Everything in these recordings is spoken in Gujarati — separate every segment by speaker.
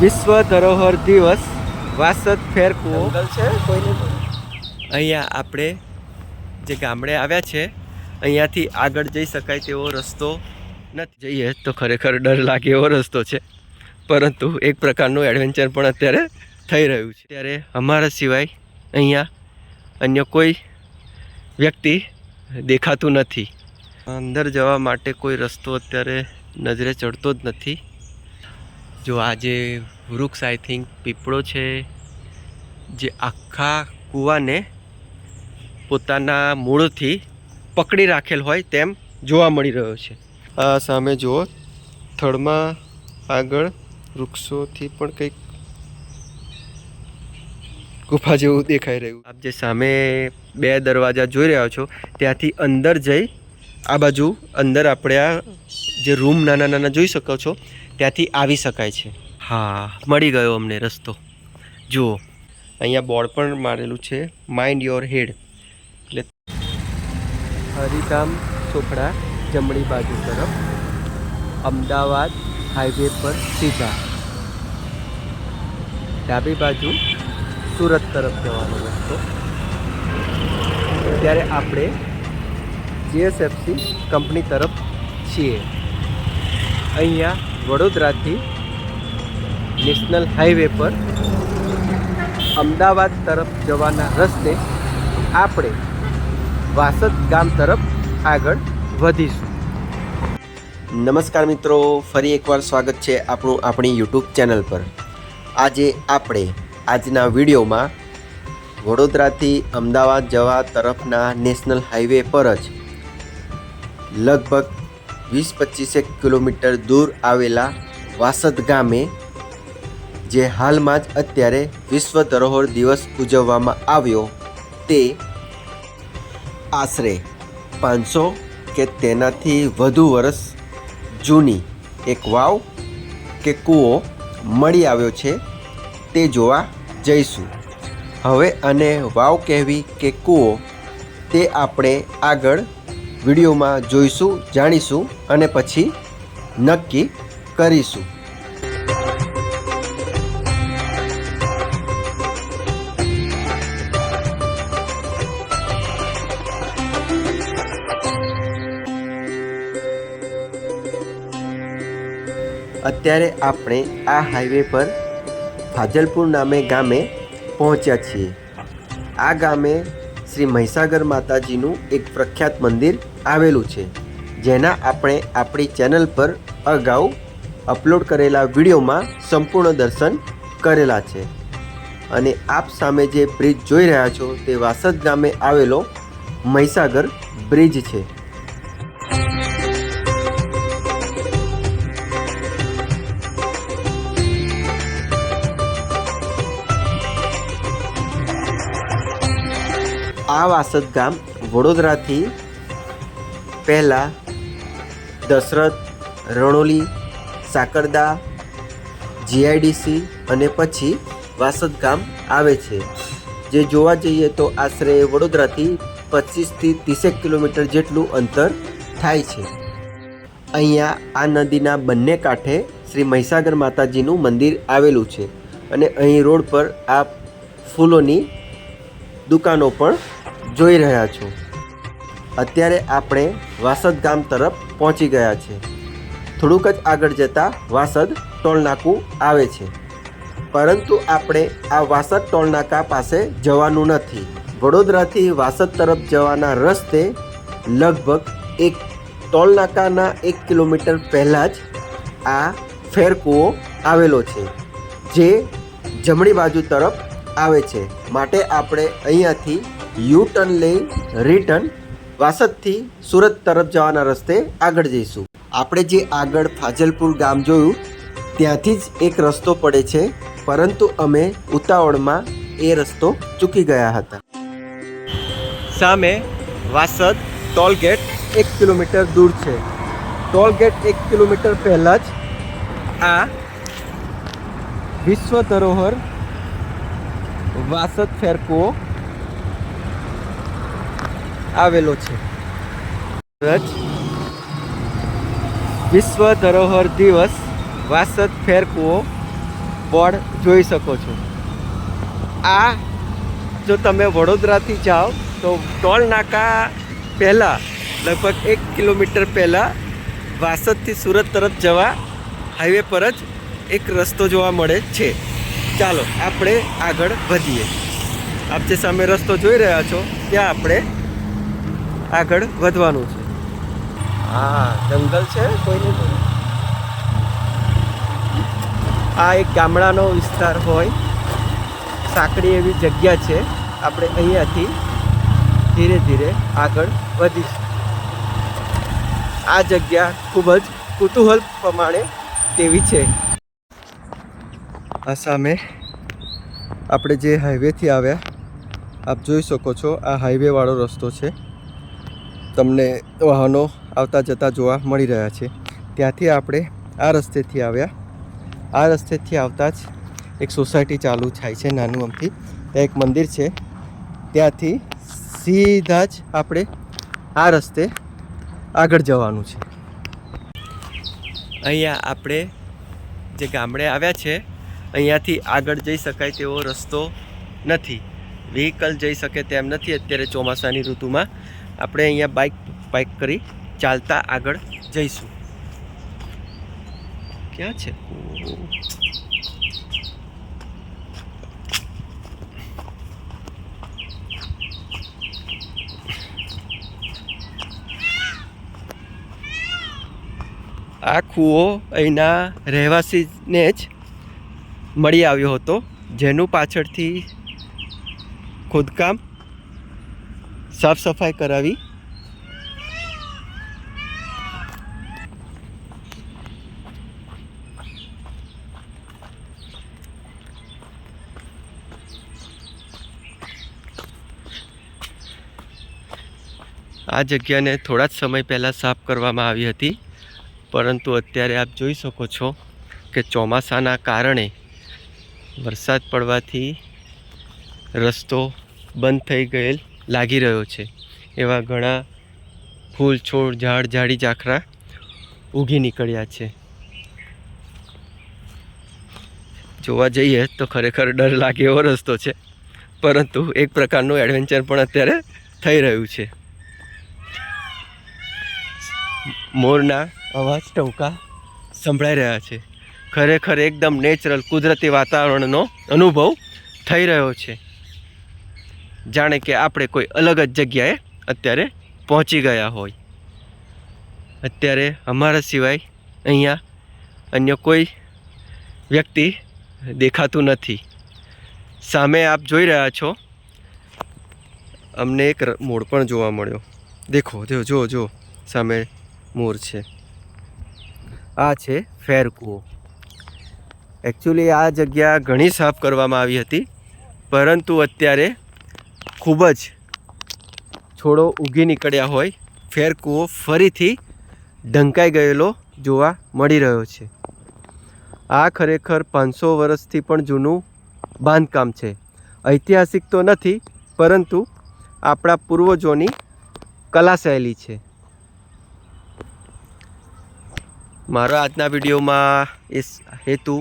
Speaker 1: વિશ્વ ધરોહર દિવસ વાસદ ફેર કૂવો
Speaker 2: છે
Speaker 1: અહીંયા આપણે જે ગામડે આવ્યા છે અહીંયાથી આગળ જઈ શકાય તેવો રસ્તો નથી. જઈએ તો ખરેખર ડર લાગે એવો રસ્તો છે પરંતુ એક પ્રકારનું એડવેન્ચર પણ અત્યારે થઈ રહ્યું છે. ત્યારે અમારા સિવાય અહીંયા અન્ય કોઈ વ્યક્તિ દેખાતું નથી. અંદર જવા માટે કોઈ રસ્તો અત્યારે નજરે ચડતો જ નથી. જો આ જે વૃક્ષ આઈ થિંક પીપળો છે, જે આખા કૂવાને પોતાના મૂળથી પકડી રાખેલ હોય તેમ જોવા મળી રહ્યો છે. આ સામે જુઓ, થડમાં આગળ વૃક્ષોથી પણ કંઈક ગુફા જેવું દેખાઈ રહ્યું. આપ જે સામે બે દરવાજા જોઈ રહ્યા છો, ત્યાંથી અંદર જઈ, આ બાજુ અંદર આપણે આ જે રૂમ નાના નાના જોઈ શકો છો ત્યાંથી આવી શકાય છે. હા મળી ગયો અમને રસ્તો. જુઓ. અહીંયા બોર્ડ પણ મારેલું છે માઇન્ડ યોર હેડ એટલે હરિધામ ચોપડા જમણી બાજુ તરફ અમદાવાદ હાઈવે પર સીધા. ડાબી બાજુ સુરત તરફ જવાનો રસ્તો. ત્યારે આપણે જીએસએફસી કંપની તરફ છીએ. અહીંયા વડોદરાથી નેશનલ હાઈવે પર અમદાવાદ તરફ જવાના રસ્તે આપણે વાસદ ગામ તરફ આગળ વધીશું. નમસ્કાર મિત્રો, ફરી એકવાર સ્વાગત છે આપણું આપણી યુટ્યુબ ચેનલ પર. આજે આપણે આજના વિડીયોમાં વડોદરાથી અમદાવાદ જવા તરફના નેશનલ હાઈવે પર જ લગભગ વીસ પચીસેક કિલોમીટર દૂર આવેલા વાસદ ગામે, જે હાલમાં જ અત્યારે વિશ્વ ધરોહર દિવસ ઉજવવામાં આવ્યો, તે આશરે પાંચસો કે તેનાથી વધુ વર્ષ જૂની એક વાવ કે કૂવો મળી આવ્યો છે, તે જોવા જઈશું. હવે અને વાવ કહેવી કે કૂવો, તે આપણે આગળ વિડીયોમાં જોઈશું, જાણીશું અને પછી નક્કી કરીશું. અત્યારે આપણે આ હાઈવે પર ફાજલપુર નામે ગામે પહોંચ્યા છીએ. આ ગામે શ્રી મહીસાગર માતાજીનું એક પ્રખ્યાત મંદિર આવેલું છે, જેના આપણે આપણી ચેનલ પર અગાઉ અપલોડ કરેલા વિડીયોમાં સંપૂર્ણ દર્શન કરેલા છે. અને આપ સામે જે બ્રિજ જોઈ રહ્યા છો, તે વાસદ ગામે આવેલો મહીસાગર બ્રિજ છે. આ વાસદ ગામ વડોદરાથી પહેલાં દશરથ, રણોલી, સાકરદા જીઆઈડીસી અને પછી વાસદ ગામ આવે છે. જે જોવા જઈએ તો આશરે વડોદરાથી પચીસથી ત્રીસેક કિલોમીટર જેટલું અંતર થાય છે. અહીંયા આ નદીના બંને કાંઠે શ્રી મહીસાગર માતાજીનું મંદિર આવેલું છે અને અહીં રોડ પર આપ ફૂલોની દુકાનો પણ જોઈ રહ્યા છો. અત્યારે આપણે વાસદ ગામ તરફ પહોંચી ગયા છે. થોડુંક જ આગળ જતાં વાસદ ટોલનાકું આવે છે. પરંતુ આપણે આ વાસદ ટોલનાકા પાસે જવાનું નથી. વડોદરાથી વાસદ તરફ જવાના રસ્તે લગભગ એક ટોલનાકાના એક કિલોમીટર પહેલાં જ આ ફેરકૂવો આવેલો છે, જે જમણી બાજુ તરફ આવે છે. માટે આપણે અહીંયાથી યુ ટર્ન લઈ રિટર્ન વાસદથી સુરત તરફ જવાના રસ્તે આગળ જઈશું. આપણે જે આગળ ફાજલપુર ગામ જોયું, ત્યાંથી જ એક રસ્તો પડે છે, પરંતુ અમે ઉતાવળમાં એ રસ્તો ચૂકી ગયા હતા. સામે વાસદ ટોલગેટ એક કિલોમીટર દૂર છે. ટોલગેટ એક કિલોમીટર પહેલાં જ આ વિશ્વ ધરોહર વાસદ ફેરકુઓ આવેલો છે. વિશ્વ ધરોહર દિવસ વાસદ ફેરકુઓ બોર્ડ જોઈ શકો છો. આ જો તમે વડોદરાથી જાઓ તો ટોલ નાકા પહેલાં, લગભગ એક કિલોમીટર પહેલાં વાસદથી સુરત તરફ જવા હાઈવે પર જ એક રસ્તો જોવા મળે છે. ચાલો, આપણે આગળ વધીએ. આપ જે સામે રસ્તો જોઈ રહ્યા છો, ત્યાં આપણે આગળ વધવાનું છે. હા, જંગલ છે? કોઈને આ એક ગામડાનો વિસ્તાર હોય. સાંકડી એવી જગ્યા છે. આપણે અહીંયાથી ધીરે ધીરે આગળ વધીશું. આ જગ્યા ખૂબ જ કુતૂહલ પ્રમાણે તેવી છે. આ સામે આપણે જે હાઈવેથી આવ્યા, આપ જોઈ શકો છો આ હાઈવેવાળો રસ્તો છે. તમને વાહનો આવતા જતા જોવા મળી રહ્યા છે. ત્યાંથી આપણે આ રસ્તેથી આવ્યા. આ રસ્તેથી આવતા જ એક સોસાયટી ચાલુ થાય છે નાનું અમથી. ત્યાં એક મંદિર છે. ત્યાંથી સીધા જ આપણે આ રસ્તે આગળ જવાનું છે. અહીંયા આપણે જે ગામડે આવ્યા છે, અહીંયાથી આગળ જઈ શકાય તેવો રસ્તો નથી. વ્હીકલ જઈ શકે તેમ નથી. અત્યારે ચોમાસાની ઋતુમાં આપણે અહીંયા બાઇક બાઇક કરી ચાલતા આગળ જઈશું. ક્યાં છે? આ કૂવો અહીંના રહેવાસીને જ મળી આવ્યો હતો, જેનું પાછળથી ખોદકામ સાફ સફાઈ કરાવી. આ જગ્યાને થોડા જ સમય પહેલાં સાફ કરવામાં આવી હતી, પરંતુ અત્યારે આપ જોઈ શકો છો કે ચોમાસાના કારણે વરસાદ પડવાથી રસ્તો બંધ થઈ ગયેલ. લાગી રહ્યો છે. એવા ઘણા ફૂલ, છોડ, ઝાડ, ઝાડી, ઝાખરા ઊગી નીકળ્યા છે. જોવા જઈએ તો ખરેખર ડર લાગે એવો રસ્તો છે. પરંતુ એક પ્રકારનું એડવેન્ચર પણ અત્યારે થઈ રહ્યું છે. મોરના અવાજ ટવકા સંભળાઈ રહ્યા છે. ખરેખર એકદમ નેચરલ કુદરતી વાતાવરણનો અનુભવ થઈ રહ્યો છે. જાણે કે આપણે કોઈ અલગ જ જગ્યાએ અત્યારે પહોંચી ગયા હોય. અત્યારે અમારા સિવાય અહીંયા અન્ય કોઈ વ્યક્તિ દેખાતું નથી. સામે આપ જોઈ રહ્યા છો. અમને એક મોર પણ જોવા મળ્યો. દેખો, જો જો જો, સામે મોર છે. આ છે ફેર કૂવો. એકચ્યુઅલી આ જગ્યા ઘણી સાફ કરવામાં આવી હતી, પરંતુ અત્યારે ખૂબ જ છોડો ઉગી નીકળ્યા હોય, ફેર કૂવો ફરીથી ઢંકાઈ ગયેલો જોવા મળી રહ્યો છે. આ ખરેખર પાંચસો વર્ષથી પણ જૂનું બાંધકામ છે. ઐતિહાસિક તો નથી, પરંતુ આપણા પૂર્વજોની કલા શૈલી છે. મારા આજના વિડીયોમાં એ હેતુ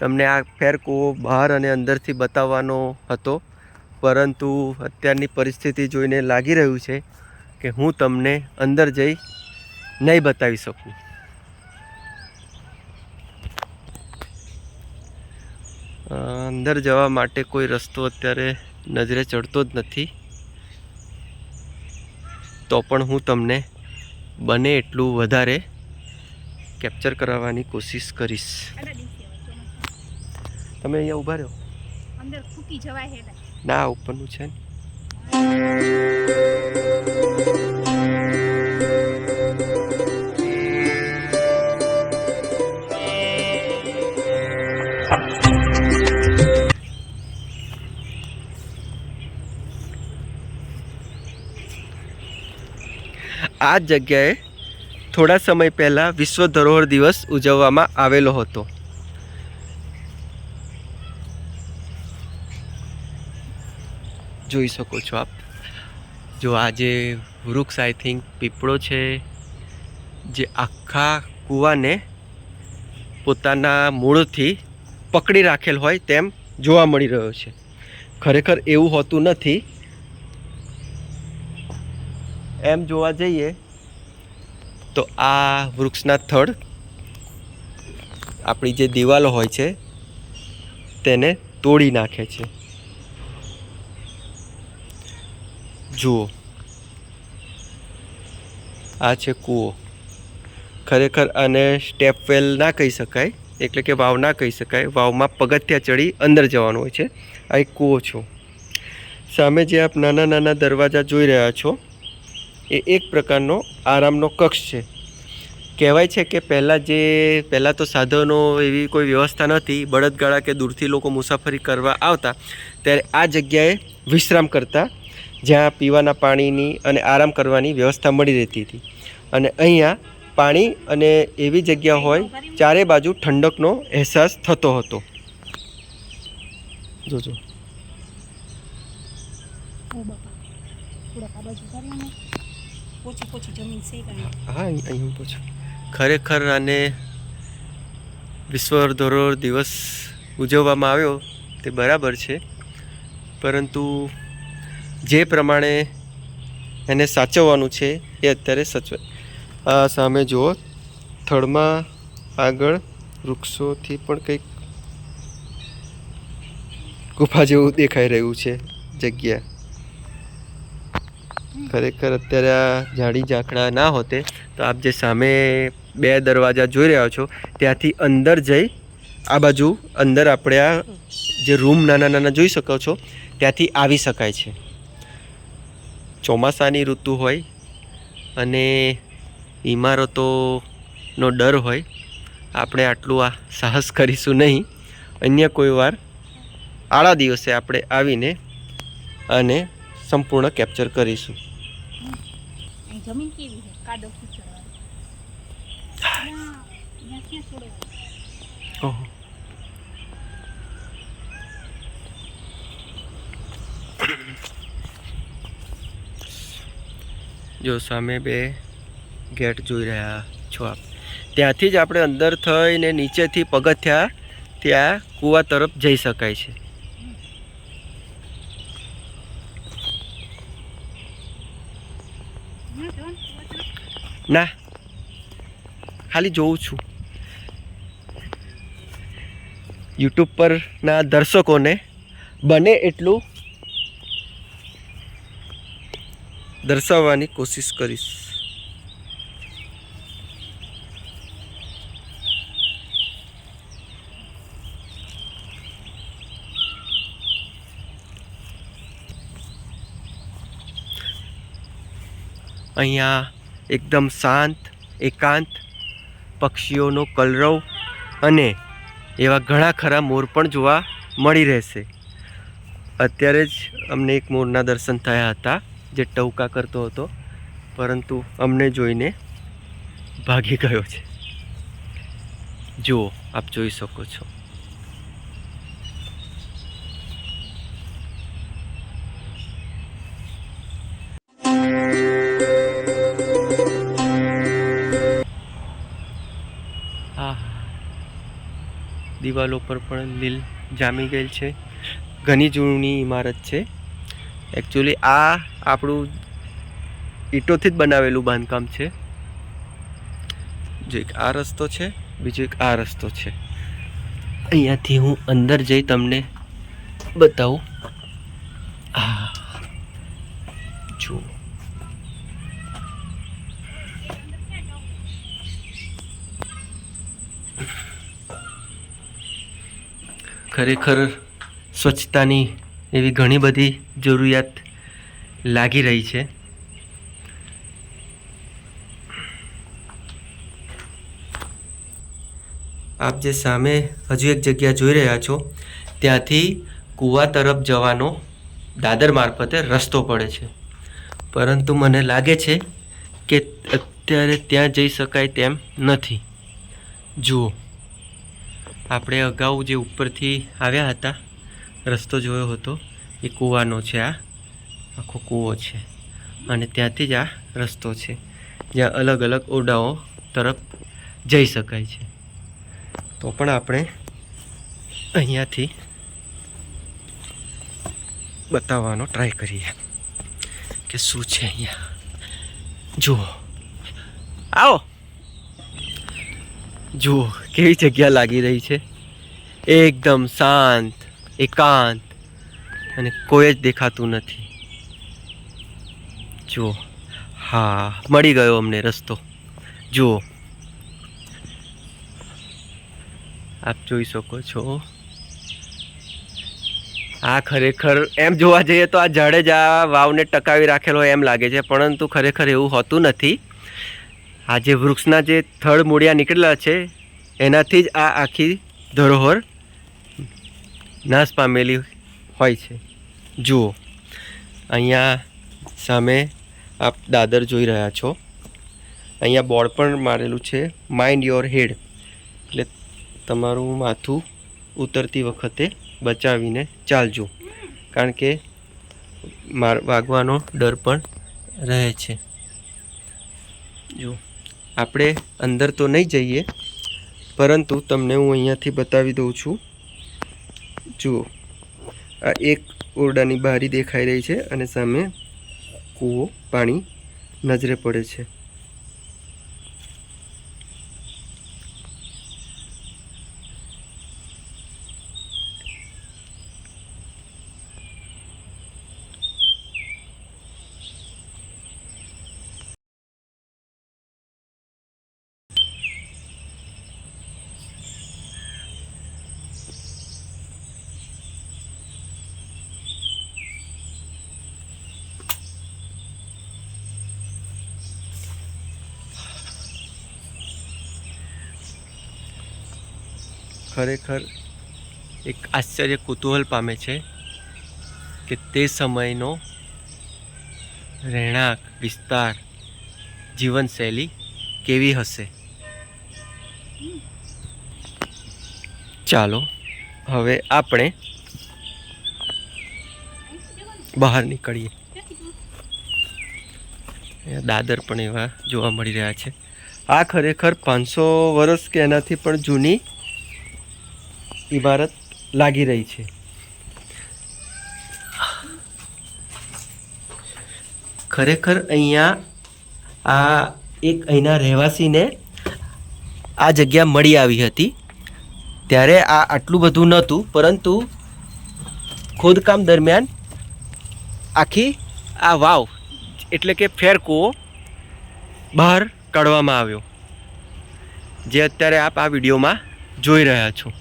Speaker 1: તમને આ ફેર કૂવો બહાર અને અંદરથી બતાવવાનો હતો. પરંતુ અત્યારની પરિસ્થિતિ જોઈને લાગી રહ્યું છે કે હું તમને અંદર જઈ નહીં બતાવી શકું. અંદર જવા માટે કોઈ રસ્તો અત્યારે નજરે ચડતો જ નથી. તો પણ હું તમને બને એટલું વધારે કેપ્ચર કરાવવાની કોશિશ કરીશ. તમે અહીંયા ઊભા રહ્યો
Speaker 2: અંદર ખૂટી જવાય હે ને.
Speaker 1: ઉપરનું છે આ જગ્યાએ થોડા સમય પહેલાં વિશ્વ ધરોહર દિવસ ઉજવવામાં આવેલો હતો જોઈ શકો છો આપ. જો આ જે વૃક્ષ આઈ થિંક પીપળો છે, જે આખા કૂવાને પોતાના મૂળથી પકડી રાખેલ હોય તેમ જોવા મળી રહ્યો છે. ખરેખર એવું હોતું નથી. એમ જોવા જઈએ તો આ વૃક્ષના થડ આપણી જે દિવાલો હોય છે, તેને તોડી નાખે છે. જુઓ. આ છે કૂવો. ખરેખર આને સ્ટેપ વેલ ના કહી શકાય, એટલે કે વાવ ના કહી શકાય. વાવમાં પગથિયા ચડી અંદર જવાનું હોય છે. આ એક કૂવો છો. સામે જે આપ નાના નાના દરવાજા જોઈ રહ્યા છો, એ એક પ્રકારનો આરામનો કક્ષ છે. કહેવાય છે કે પહેલાં જે, પહેલાં તો સાધનો એવી કોઈ વ્યવસ્થા નથી બળદગાળા કે દૂરથી લોકો મુસાફરી કરવા આવતા, ત્યારે આ જગ્યાએ વિશ્રામ કરતા જ્યાં પીવાના પાણીની અને આરામ કરવાની વ્યવસ્થા મળી રહેતી હતી. અને અહીંયા પાણી અને એવી જગ્યા હોય, ચારે બાજુ ઠંડકનો અહેસાસ થતો હતો. જોજો. હા, અહીં પૂછું. ખરેખર આને વિશ્વ ધરોહર દિવસ ઉજવવામાં આવ્યો તે બરાબર છે. પરંતુ જે પ્રમાણે એને સાચવવાનું છે એ અત્યારે સચવે. આ સામે જુઓ, થડમાં આગળ વૃક્ષોથી પણ કંઈક ગુફા જેવું દેખાઈ રહ્યું છે જગ્યા. ખરેખર અત્યારે આ ઝાડી ઝાંખડા ના હોતે, તો આપ જે સામે બે દરવાજા જોઈ રહ્યા છો, ત્યાંથી અંદર જઈ આ બાજુ અંદર આપણે આ જે રૂમ નાના નાના જોઈ શકો છો, ત્યાંથી આવી શકાય છે. ચોમાસાની ઋતુ હોય અને ઇમારતોનો ડર હોય આપણે આટલું આ સાહસ કરીશું નહીં. અન્ય કોઈ વાર આડા દિવસે આપણે આવીને અને સંપૂર્ણ કેપ્ચર કરીશું.
Speaker 2: જમીન કેવી છે? કાદવ કીચડ ત્યાં ક્યાં છોડો
Speaker 1: ઓહો જો સામે બે ગેટ જોઈ રહ્યા છો આપ. ત્યાંથી જ આપણે અંદર થઈને નીચેથી પગથિયા ત્યાં કૂવા તરફ જઈ શકાય છે.
Speaker 2: ના,
Speaker 1: ખાલી જોઉં છું. યુટ્યુબ પરના દર્શકોને બને એટલું દર્શાવવાની કોશિશ કરીશ. અહીંયા એકદમ શાંત, એકાંત પક્ષીઓનો કલરવ અને એવા ઘણા ખરા મોર પણ જોવા મળી રહેશે. અત્યારે જ અમને એક મોરના દર્શન થયા હતા. જે ટવકા કરતો હતો, પરંતુ અમને જોઈને ભાગી ગયો છે. જુઓ, આપ જોઈ શકો છો. દિવાલો પર પણ લીલ જામી ગયેલ છે. ઘણી જૂની ઇમારત છે. એકચ્યુઅલી આ આપણું ઈંટોથી જ બનાવેલું બાંધકામ છે. જો એક આ રસ્તો છે, બીજો એક આ રસ્તો છે. અહીંયાથી હું અંદર જઈ તમને બતાવું. આ જુઓ. ખરેખર સ્વચ્છતાની એવી ઘણી બધી જરૂરિયાત લાગી રહી છે. આપ જે સામે હજુ એક જગ્યા જોઈ રહ્યા છો, ત્યાંથી કૂવા તરફ જવાનો દાદર મારફતે રસ્તો પડે છે. પરંતુ મને લાગે છે કે અત્યારે ત્યાં જઈ શકાય તેમ નથી. જુઓ, આપણે અગાઉ જે ઉપરથી આવ્યા હતા, રસ્તો જોયો હતો, એ કૂવાનો છે આ. આખો કૂવો છે અને ત્યાંથી જ આ રસ્તો છે, જ્યાં અલગ અલગ ઓરડાઓ તરફ જઈ શકાય છે. તો પણ આપણે અહીંયાથી બતાવવાનો ટ્રાય કરીએ કે શું છે અહીંયા. જુઓ. આવો. જુઓ, કેવી જગ્યા લાગી રહી છે. એકદમ શાંત, એકાંત અને કોઈ જ દેખાતું નથી. જુઓ હા, મળી ગયો અમને રસ્તો. જુઓ આપ જોઈ શકો છો. આ ખરેખર એમ જોવા જઈએ તો આ જાડેજા વાવને ટકાવી રાખેલો એમ લાગે છે, પરંતુ ખરેખર એવું હોતું નથી. આ જે વૃક્ષના જે થડ મૂળિયા નીકળેલા છે, એનાથી જ આ આખી ધરોહર નાશ પામેલી હોય છે. જુઓ, અહીંયા સામે આપ દાદર જોઈ રહ્યા છો. અહીંયા બોર્ડ પણ મારેલું છે માઇન્ડ યોર હેડ એટલે તમારું માથું ઉતરતી વખતે બચાવીને ચાલજો. કારણ કે માર વાગવાનો ડર પણ રહે છે. જો, આપણે અંદર તો નહીં જઈએ, પરંતુ તમને હું અહીંયાથી બતાવી દઉં છું. જુઓ, આ એક ઓરડાની બારી દેખાઈ રહી છે અને સામે કૂવો પાણી નજરે પડે છે. ખરેખર એક આશ્ચર્ય કુતૂહલ પામે છે કે તે સમયનો રહેણાંક, વિસ્તાર, જીવનશૈલી કેવી હશે? ચાલો, હવે આપણે બહાર નીકળીએ. દાદર પણ એવા જોવા મળી રહ્યા છે. આ ખરેખર પાંચસો વર્ષ કે એનાથી પણ જૂની ઇમારત લાગી રહી છે. ખરેખર અહીંયા આ એક અહીંના રહેવાસીને આ જગ્યા મળી આવી હતી. ત્યારે આ આટલું બધું નહોતું, પરંતુ ખોદકામ દરમિયાન આખી આ વાવ, એટલે કે ફેરકૂવો, બહાર કાઢવામાં આવ્યો. જે અત્યારે આપ આ વિડીયોમાં જોઈ રહ્યા છો.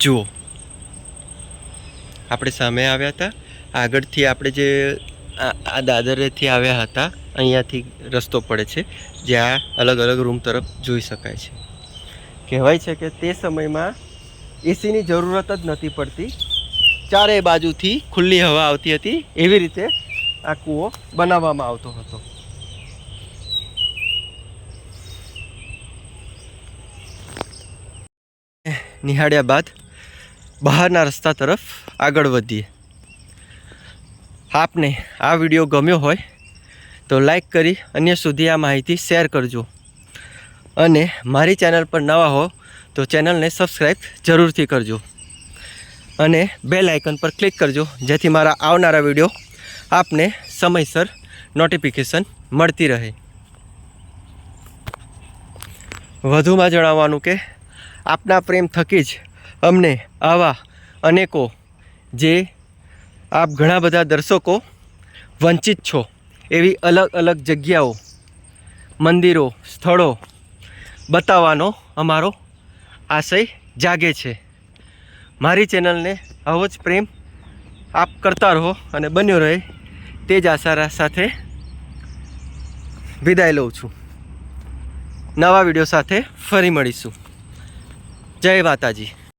Speaker 1: જુઓ. આપણે સામે આવ્યા હતા. આગળથી આપણે જે આ દાદરેથી આવ્યા હતા, અહીંયાથી રસ્તો પડે છે, જ્યાં અલગ અલગ રૂમ તરફ જોઈ શકાય છે. કહેવાય છે કે તે સમયમાં એસીની જરૂરત જ નથી પડતી. ચારેય બાજુથી ખુલ્લી હવા આવતી હતી. એવી રીતે આ કૂવો બનાવવામાં આવતો હતો. નિહાળ્યા બાદ બહારના રસ્તા તરફ આગળ વધીએ. આપને આ વીડિયો ગમ્યો હોય તો લાઈક કરી અન્ય સુધી આ માહિતી શેર કરજો. અને મારી ચેનલ પર નવા હો તો ચેનલને સબસ્ક્રાઈબ જરૂરથી કરજો. અને બેલ આઇકન પર ક્લિક કરજો, જેથી મારા આવનારા વીડિયો આપને સમયસર નોટિફિકેશન મળતી રહે. વધુમાં જણાવવાનું કે, આપના પ્રેમ થકી જ અમને, આવા અનેકો જે આપ ઘણા બધા દર્શકો વંચિત છો, એવી અલગ અલગ જગ્યાઓ, મંદિરો, સ્થળો બતાવવાનો અમારો આશય જાગે છે. મારી ચેનલને આવો જ પ્રેમ આપ કરતા રહો અને બન્યો રહે તે જ આશા સાથે વિદાય લઉં છું. નવા વીડિયો સાથે ફરી મળીશું. જય માતાજી.